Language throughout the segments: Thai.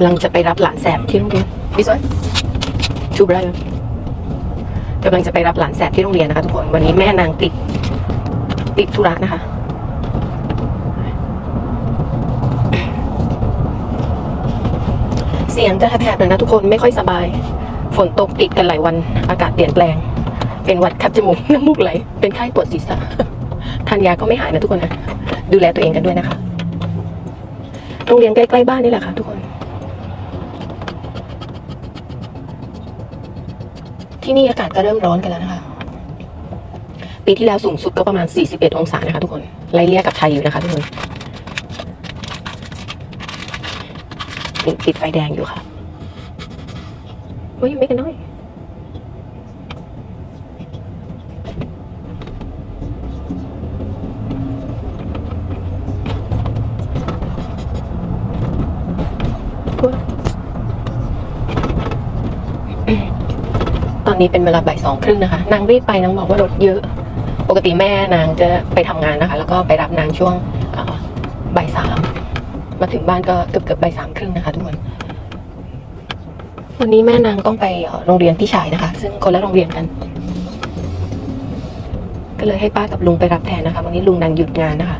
ำลังจะไปรับหลานแสบที่โรงเรียนพี่สวยชูบรายกำลังจะไปรับหลานแสบที่โรงเรียนนะคะทุกคน วันนี้แม่นางติด ติดธุระนะคะ เสียงจะแผบๆหน่อยนะทุกคนไม่ค่อยสบาย ฝนตกติดกันหลายวัน อากาศเปลี่ยนแปลง เป็นหวัดคัดจมูก น้ำมูกไหล เป็นไข้ปวดศีรษะ ทานยาก็ไม่หายนะทุกคนนะ ดูแลตัวเองกันด้วยนะคะ โรงเรียนใกล้ๆบ้านนี่แหละค่ะทุกคน ที่นี่อากาศก็เริ่มร้อนกันแล้วนะคะ ปีที่แล้วสูงสุดก็ประมาณ 41 องศานะคะทุกคน ไล่เลี่ยกับไทยอยู่นะคะทุกคนติดไฟแดงอยู่ค่ะเฮ้ยไม่กันน้อยต อนนี้เป็นเวลาบ่ายสองครึ่งนะคะ นางรีบไปนางบอกว่ารถเยอะ ปกติแม่นางจะไปทำงานนะคะ แล้วก็ไปรับนางช่วงบ่ายสามมาถึงบ้านก็เกือบเกือบบ่ายสามครึ่งนะคะทุกคนวันนี้แม่นางต้องไปโรงเรียนพี่ชายนะคะ ซึ่งคนละโรงเรียนกัน ก็เลยให้ป้ากับลุงไปรับแทนนะคะ วันนี้ลุงนางหยุดงานนะคะ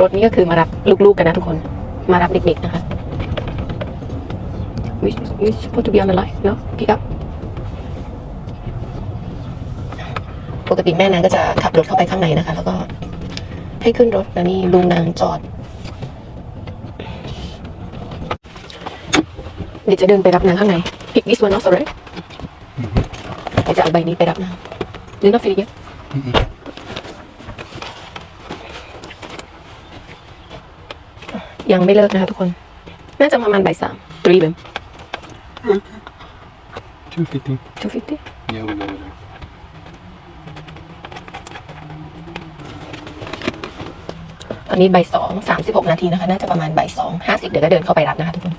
รถนี้ก็คือมารับลูกๆกันนะทุกคน มารับเด็กๆนะคะ We we supposed to be on the line no pick up ปกติแม่นางก็จะขับรถเข้าไปข้างในนะคะ แล้วก็ให้ขึ้นรถแล้วนี่ลุงนางจอดเดี๋ยวจะเดินไปรับนางข้างใน pick this one also right เดี๋ยวจะเอาใบนี้ไปรับนางหรือ not feel it yet ยังไม่เลิกนะคะทุกคน น่าจะประมาณบ่ายสามตรีเบม Two fifty. ทูฟิฟตี้ Yeah, we'll go over there. ตอนนี้บ่ายสองสามสิบหกนาทีนะคะ น่าจะประมาณบ่ายสองห้าสิบเดี๋ยวก็เดินเข้าไปรับนะคะทุกคน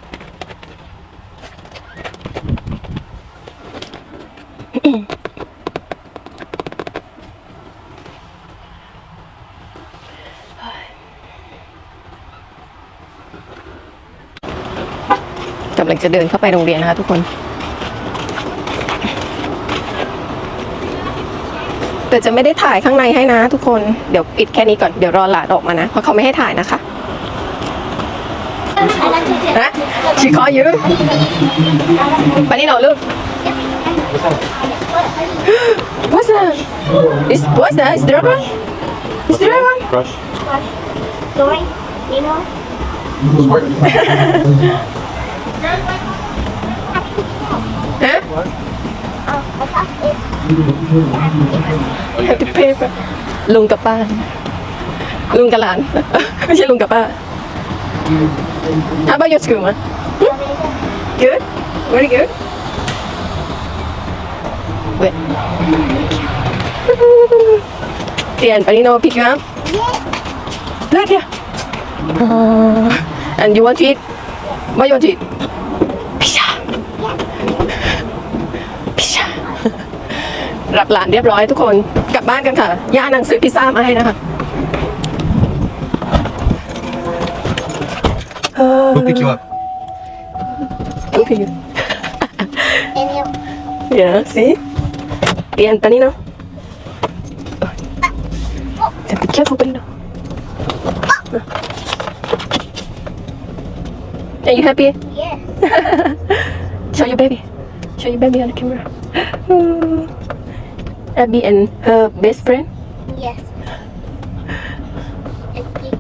กำลังจะเดินเข้าไปโรงเรียนนะคะทุกคน แต่จะไม่ได้ถ่ายข้างในให้นะทุกคน เดี๋ยวปิดแค่นี้ก่อน เดี๋ยวรอหลานออกมานะ เพราะเขาไม่ให้ถ่ายนะคะนะชิคอยืมไปนี่หน่อยลูก What's that? Is what's that? Is dragon? Is dragon? Crush. Dory, Nemo, Huh? uh, I thought it Oh, yeah. Happy paper ลุงกับป้า ลุงกับหลาน ไม่ใช่ลุงกับป้า How about your school, man? Good? Very good? Wait. Tian, Panino, pick you up? Right here. Uh, and you want to eat? What you want to eat? Pizza. Pizza. รับหลานเรียบร้อยทุกคนกลับบ้านกันค่ะ ย่านังซื้อพิซซ่ามาให้นะคะ We'll pick you up. Okay. and you Yeah, see? Bien, Panino. Oh, be careful, Panino. Are you happy? yes. Show your baby. Show your baby on the camera. Abby and her best friend. Yes. And pig.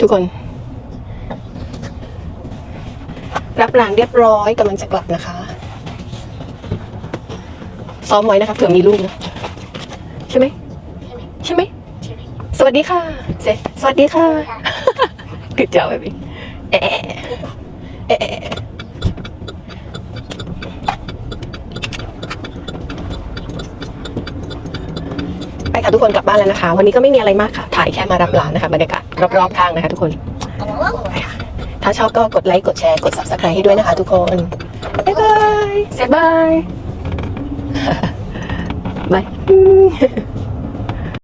ทุกคน รับหลานเรียบร้อยกำลังจะกลับนะคะ ซ้อมไว้นะคะเผื่อมีลูกนะใช่ไหม ใช่ไหมส วัสดีค่ะเซสวัสดีค่ะ good job baby เอะเอะเอะไปค่ะทุกคนกลับบ้านแล้วนะคะ วันนี้ก็ไม่มีอะไรมากค่ะ ถ่ายแค่มารับหลานนะคะบรรยากาศรอบๆข้างนะคะ ทุกคน ถ้าชอบก็กดไลค์กดแชร์กด subscribe ให้ด้วยนะคะ ทุกคนบ๊ายบายเซบายบาย